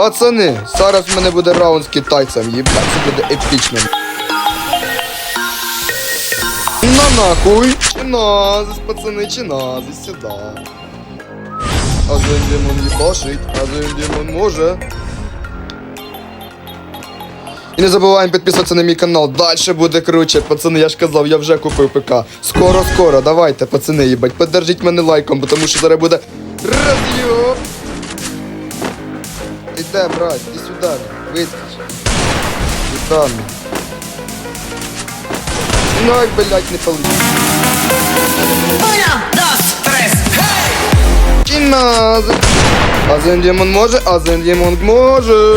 Пацани, зараз в мене буде раунд з китайцем. Єбать, це буде епічно. На нахуй! Чи назис, пацани, чи назис, сюда. Один демон їбашить, один демон може. І не забуваємо підписуватися на мій канал. Дальше буде круче. Пацани, я ж казав, я вже купив ПК. Скоро, скоро, давайте, пацани, їбать. Поддержіть мене лайком, тому що зараз буде роз'єб. Іде, брат, іди сюди, вискочи. Сюди. Ну, ай, блядь, не получилось. Uno, dos, tres. Чинази. Азен Демон може, Азен Демон може.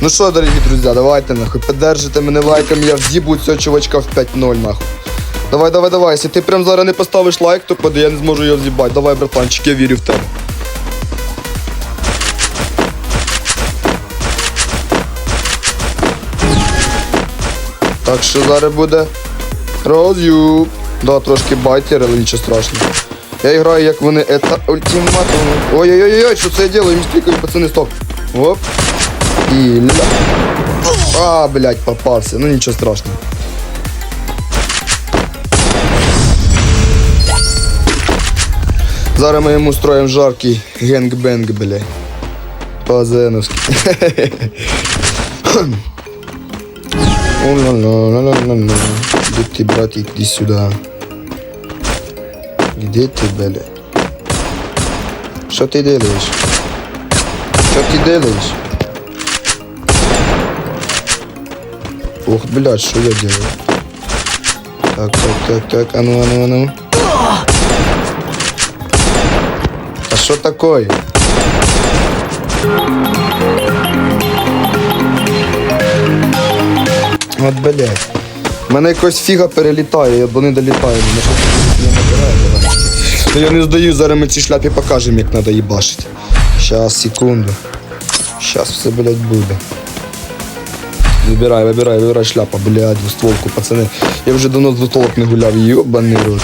Ну що, дорогі друзі, давайте нахуй, поддержите мене лайком, я вз'їбу цього чувачка в 5-0 нахуй. Давай, давай, давай, якщо ти прям зараз не поставиш лайк, то я не зможу його вз'їбати. Давай, братанчик, я вірю в тебе. Так що зараз буде роз'юб. Да, трошки байтер, але нічого страшного. Я граю, як вони, это ультиматум. Ой-ой-ой, що це я делаю? Містикаю, пацани, стоп. Оп. І ля. А, блядь, попався. Ну нічого страшного. Зараз ми йому строїмо жаркий генгбенг, блядь. По-зеновськи. О-ла-ла-ла-ла-ла-ла. Где ты, братик, иди сюда. Где ты, блядь? Что ты делаешь? Что ты делаешь? Ох, блядь, что я делаю? Так, так, так, так, а ну, а ну, а ну. Что такое? От, блядь. Мене якось фіга перелітає, бо не давай. Ну я не здаю, зараз ми цій шляпі покажемо, як треба їбашити. Щас, секунду. Щас все, блядь, буде. Вибирай, вибирай, вибирай шляпа, блядь, двустволку, пацани. Я вже давно з двустволок не гуляв, йобаний рот.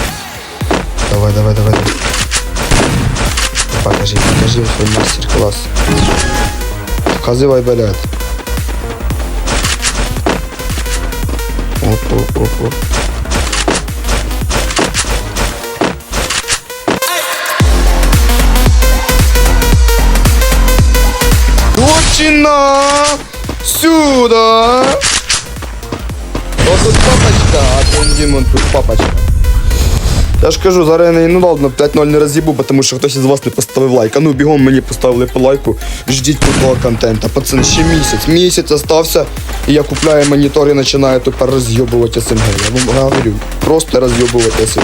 Давай, давай, давай. давай. Покажи, покажи свой мастер-класс. Показывай, блядь. Оп, оп, оп, оп. Точно! Сюда! Вот тут папочка, а Димон, тут папочка. Я ж кажу, зараз я не ну ладно, 5-0 не роз'їбу, тому що хтось із вас не поставив лайк. А ну бігом мені поставили по лайку. Ждіть крутого контента. Пацани, ще місяць. Місяць остався. І я купляю монітор і починаю тепер роз'єбувати СНГ. Я вам говорю, просто роз'єбувати СНГ.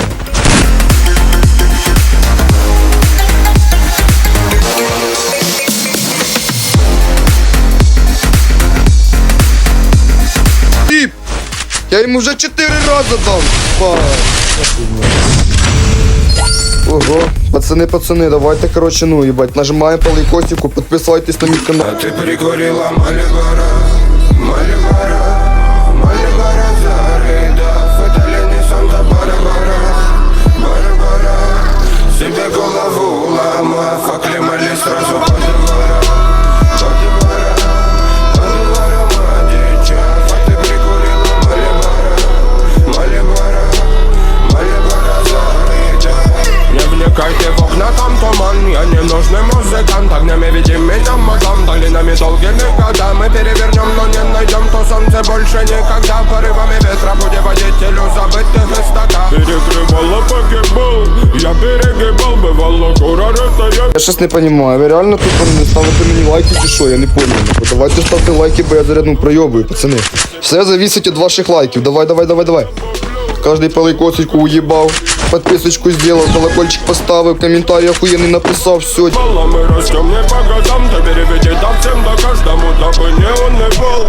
Я йому вже 4 рази дав. Ба. Ого, пацани, пацани, давайте, короче, ну, ебать, нажимаем по лайкосику, подписывайтесь на мій канал. А ты прикурила Малибара, окна, там туман Я не нужный музыкант Огнями веди меня мазам Долинами долгими годами Перевернем, но не найдем То солнце больше никогда Порывами ветра Будем водителю забытых истоках Перекрывало погибал Я перегибал Бывало кура я Я щось не розумію, ви реально тут не ставите мені лайки чи що, я не понял. нахуй. Давайте ставте лайки, бо я зарядну пройобую, пацани. Все зависить від ваших лайків. Давай, давай, давай, давай. Кожний по лайкосику уїбав, підписочку зробив, колокольчик поставив, коментарі охуєнний написав, все. Мало мы растем не по годам Да переведи да всем да каждому Дабы не он не был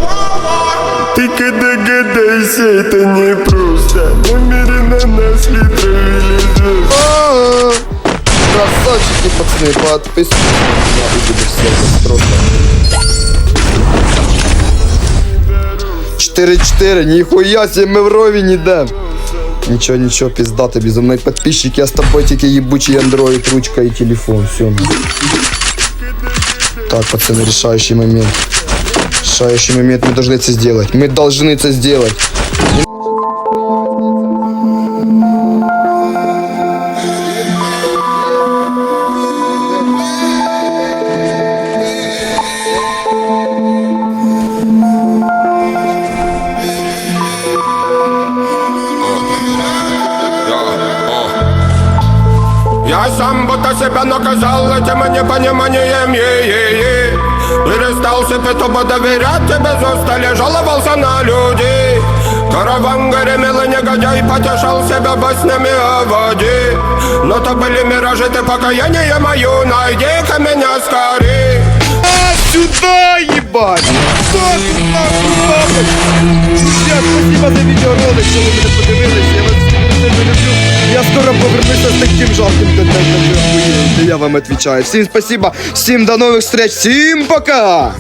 Ты когда гадайся, это не просто Намеренно нас ли травили звезд А-а-а. Красавчики, пацаны, подписывайтесь. Я буду все просто. 4-4, ніхуя себе ми в ровень ідем. Нічого, нічого, пізда тобі, за мною підписчики, я з тобою тільки їбучий андроїд, ручка і телефон, все. Так, пацаны, решающий момент. Решающий момент, мы должны это сделать. Мы должны это сделать. Будто себя наказал этим непониманием е-е-е Перестал себе тупо доверять тебе застали, жаловался на людей Караван гремел и негодяй потешал себя баснями о воде Но то были миражи, ты покаяние мое, найди-ка меня скорей А сюда, ебать! Что тут нахуй? Друзья, спасибо за видеоролик, що ви мене подивилися. Я вас сильно люблю. Я скоро повернуся з таким жалким я вам отвечаю. Всім спасибо, всім до нових встреч, всім пока!